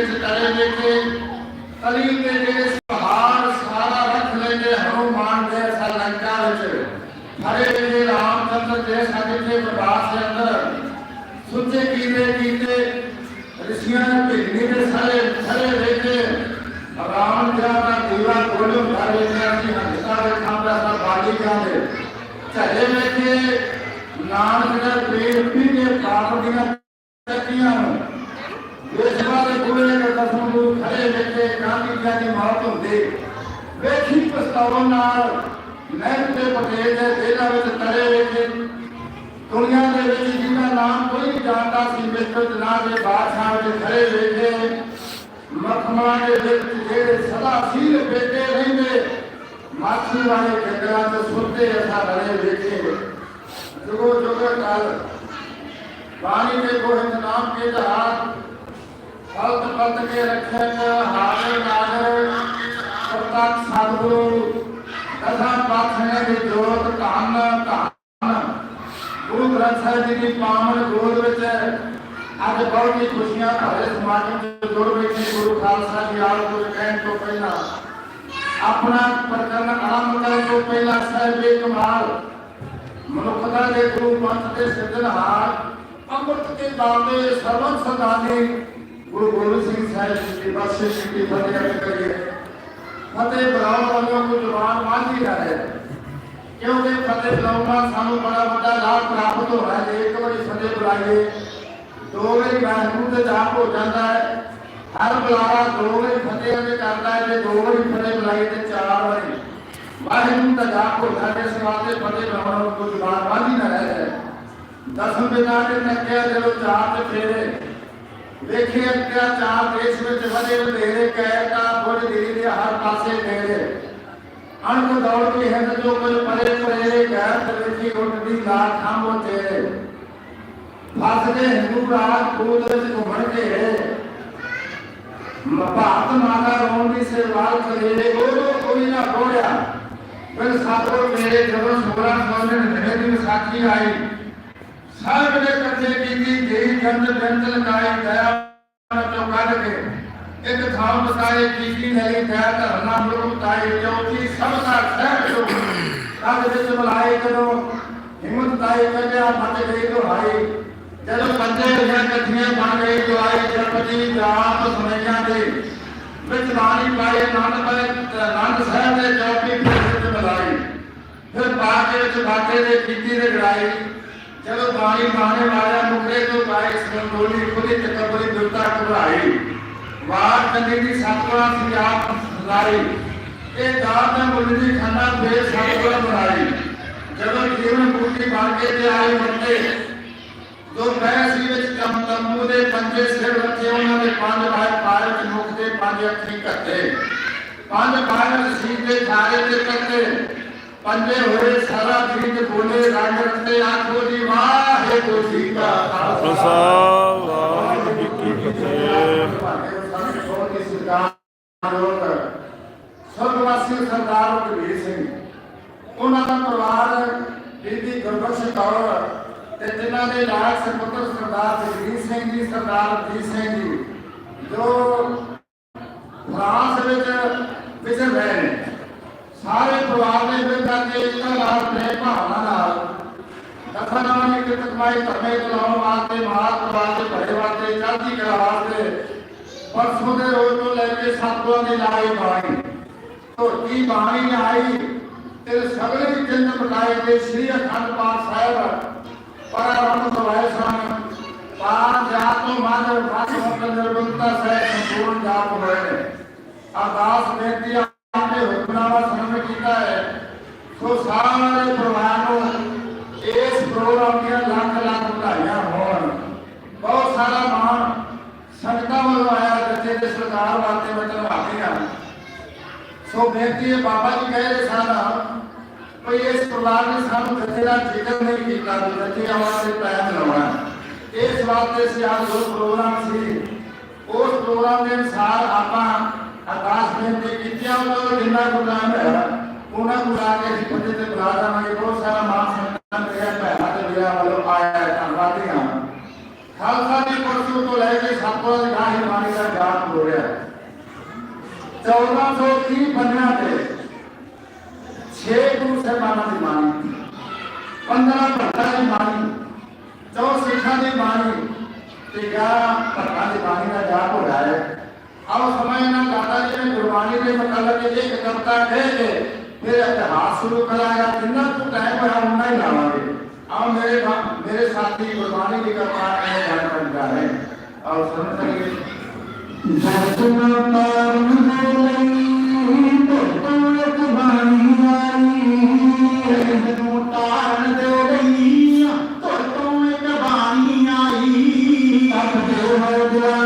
ਵਿੱਚ ਤਰੇ ਵੇਖੇ ਕਲੀ ਦੇ ਜਿਹੜੇ ਪਹਾੜ ਸਾਰਾ ਰੱਖ ਲੈਂਦੇ ਹਨੂਮਾਨ ਦੇ ਸਲੰਕਾ ਵਿੱਚ। ਹਰੇ ਵੇਲੇ ਰਾਮਚੰਦਰ ਦੇ ਸਾਡੇ ਤੇ ਪ੍ਰਕਾਸ਼ ਦੇ ਅੰਦਰ, ਸੁੱਚੇ ਕੀਤੇ ਕੀਤੇ ਰਿਸ਼ੀਆਂ ਨੇ ਭੇਜਣੀ ਦੇ ਸਾਰੇ ਸਾਰੇ ਵੇਖੇ ਰਾਮ ਜੀ ਦਾ ਦੀਵਾ ਕੋਲੋਂ ਘਰ ਵਿੱਚ ਅਸੀਂ ਹੰਸਾ ਦੇ ਖਾਂਦਾ ਸਾ ਬਾਜੀ ਜਾਂਦੇ ਝਲੇ ਵੇਖੇ। ਨਾਨਕ ਦੇ ਪੀਰ ਪੀ ਕੇ ਪਾਪ ਦੀਆਂ ਚੱਕੀਆਂ ਨੂੰ ਵੇਸ਼ਵਾ ਦੇ ਗੁਰੇ ਦੇ ਕਸਮ ਨੂੰ ਖੜੇ ਵੇਖੇ ਗਾਂਧੀ ਜੀ ਦੀ ਮੌਤ ਹੁੰਦੀ ਵੇਖੀ ਪਸਤਾਉਣ ਨਾਲ ਨਹਿਰ ਦੇ ਪਟੇਲ ਦੇ ਦੇਲਾ ਵਿੱਚ ਤਰੇ ਵੇਖੇ। ਦੁਨੀਆ ਦੇ ਵਿੱਚ ਜਿਹਦਾ ਨਾਮ ਕੋਈ ਨਹੀਂ ਜਾਣਦਾ ਸੀ, ਮਿਸਟਰ ਜਨਾਬ ਦੇ ਬਾਦਸ਼ਾਹ ਦੇ ਖੜੇ ਵੇਖੇ। ਮਖਮਾ ਦੇ ਵਿੱਚ ਜਿਹੜੇ ਸਦਾ ਸੀਲ ਬੇਟੇ ਰਹਿੰਦੇ, ਮਾਛੀ ਵਾਲੇ ਜੰਗਲਾਂ ਤੋਂ ਸੁਣਦੇ ਅਸਾਂ ਰਲੇ ਵੇਖੇ। ਜੁਗੋ ਜੁਗੋ ਕਾਲ, ਬਾਣੀ ਦੇ ਗੋਹਿੰਦ ਨਾਮ ਕੇ ਜਹਾਜ਼ ਫਲਤ ਫਲਤ ਕੇ ਰੱਖਣ ਹਾਜ਼ਰ ਨਾਜ਼ਰ ਪ੍ਰਤੱਖ ਸਤਿਗੁਰੂ ਦਸਾਂ ਪਾਤਸ਼ਾਹਾਂ ਦੀ ਜੋਤ ਧੰਨ ਧੰਨ। ਗੁਰੂ ਗ੍ਰੰਥ ਸਾਹਿਬ ਜੀ ਦੀ ਪਾਵਨ ਗੋਦ ਵਿੱਚ ਅੱਜ ਬਹੁਤ ਹੀ ਖੁਸ਼ੀਆਂ ਭਰੇ ਸਮਾਗਮ ਵਿੱਚ ਜੁੜ ਬੈਠੇ ਗੁਰੂ ਖਾਲਸਾ ਜੀ ਆਪ ਕੁਝ ਕਹਿਣ ਤੋਂ ਪਹਿਲਾਂ। ਆਪਣਾ ਪ੍ਰਕਰਨ ਆਰੰਭ ਕਰਨ ਤੋਂ ਪਹਿਲਾਂ ਸਾਹਿਬ ਜੀ ਕਮਾਲ ਮਨੁੱਖਤਾ ਦੇ ਗੁਰੂ ਪੰਥ ਦੇ ਸਿਰਜਣਹਾਰ ਅੰਮ੍ਰਿਤ ਕੇ ਦਾਤੇ ਸਰਵਨ ਸਦਾਨੇ ਗੁਰੂ ਗੋਬਿੰਦ ਸਿੰਘ ਸਾਹਿਬ ਜੀ ਦੀ ਬਖਸ਼ਿਸ਼ ਦੀ ਫਤਿਹ ਕਰੀਏ। ਫਤਿਹ ਬੁਲਾਉਣ ਵਾਲਿਆਂ ਨੂੰ ਜਵਾਨ ਮਾਝੀ ਦਾ ਹੈ ਕਿਉਂਕਿ ਫਤਿਹ ਬੁਲਾਉਣਾ ਸਾਨੂੰ ਬੜਾ ਵੱਡਾ ਲਾਭ ਪ੍ਰਾਪਤ ਹੋ ਰਿਹਾ ਹੈ ਇੱਕ ਵਾਰੀ ਫਤਿਹ ਬੁਲਾਈਏ, ਦੋ ਵਾਰੀ ਵਾਹਿਗੁਰੂ ਦੇ ਜਾਪ ਹੋ ਜਾਂਦਾ ਹੈ। ਹਰ ਬੁਲਾਵਾ ਦੋ ਵਾਰੀ ਫਤਿਹ ਦੇ ਕਰਦਾ ਹੈ ਜੇ ਦੋ ਵਾਰੀ ਫਤਿਹ ਬੁਲਾਈਏ ਤੇ ਚਾਰ ਵਾਰੀ। ਵਾਹਿਗੁਰੂ ਦਾ ਜਾਪ ਹੋ ਜਾਂਦਾ, ਇਸ ਵਾਸਤੇ ਫਤਿਹ ਬੁਲਾਉਣਾ ਨੂੰ ਜਵਾਨ ਮਾਝੀ ਦਾ ਹੈ ਦਸਮ ਪਿਤਾ ਦੇ ਤੱਕਿਆ ਜਦੋਂ ਚਾਰ ਤੇ ਫੇਰੇ ਵੇਖੇ ਅਤਿਆਚਾਰ ਦੇਸ਼ ਵਿੱਚ ਵਧੇ ਵਧੇਰੇ ਕਹਿਤਾ ਬੁੱਝ ਦੀ ਦੇ ਹਰ ਪਾਸੇ ਤੇਰੇ ਅਣਕ ਦੌੜ ਕੇ ਹਿੰਦ ਜੋ ਕੋਈ ਪਰੇ ਪਰੇ ਗੈਰ ਤਲੇਖੀ ਉੱਠਦੀ ਨਾ ਖਾਮੋ ਤੇਰੇ ਫਸਦੇ ਹਿੰਦੂ ਰਾਜ ਖੂਦ ਵਿੱਚ ਘੁੰਮਣ ਕੇ ਭਾਰਤ ਮਾਤਾ ਰੋਣ ਦੀ ਸੇਵਾਲ ਕਰੇ ਗੋਲੋ ਕੋਈ ਨਾ ਗੋੜਿਆ ਫਿਰ ਸਾਤੋਂ ਮੇਰੇ ਜਦੋਂ ਸੁਗਰਾ ਸੋਨੇ ਨਵੇਂ ਦੀ ਵਿਸਾਖੀ ਆਈ ਸਾਹਿਬ ਨੇ ਕੱਟੇ ਕੀਤੀ, ਦੇਈ ਜੰਦ ਜੰਦ ਲਗਾਏ ਦਇਆ ਚੋਂ ਕੱਢ ਕੇ ਇੱਕ ਥਾਂ ਬਸਾਏ, ਕੀਤੀ ਨਹੀਂ ਦਇਆ ਧਰਨਾ ਮੁਰੂ ਤਾਈ ਚੌਥੀ ਸਭ ਦਾ ਸਹਿਬ ਜੋ ਕੱਢ ਵਿੱਚ ਬੁਲਾਏ, ਜਦੋਂ ਹਿੰਮਤ ਤਾਈ ਕੱਢਿਆ, ਮੱਤ ਗਈ ਦੁਹਾਈ ਜਦੋਂ ਪੰਜੇ ਹੋਈਆਂ ਕੱਠੀਆਂ ਬਣ ਗਈ ਦੁਆਈ ਜਪਜੀ ਜਾਪ ਸੁਣਈਆਂ ਦੇ। ਵਿੱਚ ਬਾਣੀ ਪਾਏ ਆਨੰਦ ਪਾਏ ਆਨੰਦ ਸਾਹਿਬ ਦੇ ਚੌਕੀ ਫਿਰ ਵਿੱਚ ਬੁਲਾਈ ਫਿਰ ਬਾਅਦ ਦੇ ਵਿੱਚ ਬਾਟੇ ਦੇ ਕੀਤੀ ਦੇ ਗੜਾਈ ਜਦੋਂ ਬਾਣੀ ਬਾਣੇ ਵਾਲਿਆ ਮੁਕਰੇ ਤੋਂ ਪਾਏ ਸੰਗੋਲੀ ਖੁਦੀ ਤਕਬਰੀ ਦੁਰਤਾ ਘਬਰਾਈ। ਵਾਰ ਕੰਦੀ ਦੀ ਸਤਵਾ ਸੀ ਆਪ ਸਦਾਈ ਇਹ ਦਾਤ ਦਾ ਮੁੱਲ ਦੀ ਖਾਨਾ ਫੇਰ ਸਤਵਾ ਬਣਾਈ। ਜਦੋਂ ਜੀਵਨ ਪੂਰਤੀ ਬਣ ਕੇ ਤੇ ਆਏ ਬੰਦੇ, ਦੋ ਬੈਸੀ ਵਿੱਚ ਕੰਮ ਤੰਬੂ ਦੇ ਪੰਜੇ ਸਿਰ ਰੱਖੇ, ਉਹਨਾਂ ਦੇ ਪੰਜ ਭਾਈ ਪਾਰ ਵਿੱਚ ਮੁਖ ਦੇ ਪੰਜ ਅੱਖੀ ਕੱਟੇ ਪੰਜ ਭਾਈ ਸੀਤ ਦੇ ਥਾਰੇ ਤੇ ਕੱਟੇ ਪੰਜੇ ਹੋਏ ਸਾਰਾ ਗੀਤ ਬੋਲੇ, ਰੰਗ ਰਤੇ ਆਖੋ ਜੀ, ਵਾਹਿਗੁਰੂ ਜੀ ਕਾ ਖਾਲਸਾ। ਵਾਹਿਗੁਰੂ ਜੀ ਕੀ ਫਤਿਹ ਸਰਵਾਸੀ ਸਰਦਾਰ ਕਬੀਰ ਸਿੰਘ, ਉਹਨਾਂ ਦਾ ਪਰਿਵਾਰ ਬੀਬੀ ਗੁਰਬਖਸ਼ ਕੌਰ ਤੇ ਜਿਨ੍ਹਾਂ ਦੇ ਨਾਲ ਸੁਪੁੱਤਰ ਸਰਦਾਰ ਜਗਜੀਤ ਸਿੰਘ ਜੀ, ਸਰਦਾਰ ਜੀਤ ਸਿੰਘ ਜੀ, ਜੋ ਫਰਾਂਸ ਵਿੱਚ ਵਿਚਰ ਰਹੇ ਨੇ ਸਾਰੇ ਪਰਿਵਾਰ ਨੇ ਮਿਲ ਕਰਕੇ ਇੱਕ ਨਾਲ ਪ੍ਰੇਮ ਭਾਵਨਾ ਨਾਲ ਦਫਨਾਵਾਂ ਦੀ ਕਿਰਤ ਕਮਾਈ ਧਰਮੇ ਚਲਾਉਣ ਵਾਸਤੇ ਮਾਰ ਪਰਿਵਾਰ ਦੇ ਭਲੇ ਵਾਸਤੇ ਚੜ੍ਹਦੀ ਕਲਾ ਵਾਸਤੇ ਪਰਸੋਂ ਦੇ ਰੋਜ਼ ਤੋਂ ਲੈ ਕੇ ਸਤਗੁਰਾਂ ਦੀ ਲਾਈ ਬਾਣੀ ਧੋਤੀ ਬਾਣੀ ਆਈ? ਤੇ ਸਗਲੇ ਵੀ ਚਿੰਨ ਪਟਾਏ ਤੇ ਸ੍ਰੀ ਅਖੰਡ ਪਾਠ ਸਾਹਿਬ ਪਰਾਰੰਭ ਸਵਾਏ ਸਨ। ਪਾਰ ਜਾਤ ਤੋਂ ਮਨ ਫਸ ਹੋਣ ਨਿਰਬੰਧਤਾ ਸਹਿ ਸੰਪੂਰਨ ਜਾਪ ਹੋਏ ਨੇ। ਅਰਦਾਸ ਬੇਨਤੀ ਆਪੇ ਹੁਕਮਨਾਮਾ ਸਮਝ ਕੀਤਾ ਹੈ ਸੋ ਸਾਰੇ ਪਰਿਵਾਰ ਨੂੰ ਇਸ ਪ੍ਰੋਗਰਾਮ ਦੀਆਂ ਲੱਖ ਲੱਖ ਵਧਾਈਆਂ ਹੋਣ। ਬਹੁਤ ਸਾਰਾ ਮਾਣ ਸੰਗਤਾਂ ਵੱਲੋਂ ਆਇਆ, ਬੱਚੇ ਦੇ ਸਰਕਾਰ ਵਾਸਤੇ ਵਚਨ ਵਾਦੀਆਂ ਸੋ ਬੇਨਤੀ ਹੈ, ਬਾਬਾ ਜੀ ਕਹਿ ਰਹੇ ਸਨ ਕੋਈ ਇਸ ਪਰਿਵਾਰ ਨੇ ਸਾਨੂੰ ਬੱਚੇ ਦਾ ਜ਼ਿਕਰ ਨਹੀਂ ਕੀਤਾ ਵੀ ਬੱਚੇ ਆਵਾਂਗੇ ਪੈਰ ਲਾਉਣਾ ਇਸ ਵਾਸਤੇ ਅਸੀਂ ਅੱਜ ਜੋ ਪ੍ਰੋਗਰਾਮ ਸੀ, ਉਸ ਪ੍ਰੋਗਰਾਮ ਦੇ ਅਨੁਸਾਰ ਆਪਾਂ ਅਰਦਾਸ ਬੇਨਤੀ ਕੀਤੀਆਂ ਉਹਨਾਂ ਜਿੰਨਾ ਕੁ ਹੈ ਉਹਨਾਂ ਨੂੰ ਲਾ ਕੇ ਅਸੀਂ ਬੱਚੇ ਤੇ ਬੁਲਾ ਜਾਵਾਂਗੇ। ਬਹੁਤ ਸਾਰਾ ਮਾਨ ਸੰਤਾਨ ਦੇ ਭੈਣਾਂ ਤੇ ਵੀਰਾਂ ਵੱਲੋਂ ਆਇਆ ਹੈ। ਧੰਨਵਾਦੀ ਹਾਂ ਖਾਲਸਾ ਦੀ ਪਰਸੋਂ ਤੋਂ ਲੈ ਕੇ ਸਤਵਾਂ ਦੀ ਗਾਹੀ ਬਾਣੀ ਦਾ ਜਾਪ 30 ਬੰਨਿਆਂ ਤੇ 6 ਗੁਰੂ ਸਾਹਿਬਾਨਾਂ ਦੀ ਬਾਣੀ 15 ਭਗਤਾਂ ਦੀ ਬਾਣੀ 14 ਸਿੱਖਾਂ ਦੀ ਬਾਣੀ ਤੇ 11 ਭਗਤਾਂ ਦੀ ਬਾਣੀ ਦਾ ਜਾਪ ਹੋ ਰਿਹਾ ਹੈ। ਆਓ ਸਮੇਂ ਨਾਲ ਦਾਦਾ ਜੀ ਨੇ ਗੁਰਬਾਣੀ ਦੇ ਮੁਤਲਕ ਇੱਕ ਕਵਿਤਾ ਕਹਿ ਕੇ ਫਿਰ ਇਤਿਹਾਸ ਸ਼ੁਰੂ ਕਰਾਂਗਾ ਜਿੰਨਾ ਕੁ ਟਾਈਮ ਹੋਇਆ ਉਨਾ ਹੀ ਲਾਵਾਂਗੇ ਆ ਮੇਰੇ ਮੇਰੇ ਸਾਥੀ ਗੁਰਬਾਣੀ ਦੀ ਕਥਾ ਇਹ ਗੱਲ ਬਣ ਜਾ ਰਹੇ ਆਓ ਸੁਣ ਸਕੀਏ ਸਤਨਾਮ ਪਰਮ ਲਈ ਭਗਤਾਂ ਕੁਰਬਾਨੀ ਆਈ ਰਹਿਨੂ ਤਾਰਨ ਦੇ ਲਈ ਭਗਤਾਂ ਕੁਰਬਾਨੀ ਆਈ ਤਪ ਦੇ ਹਰ ਜਲਾ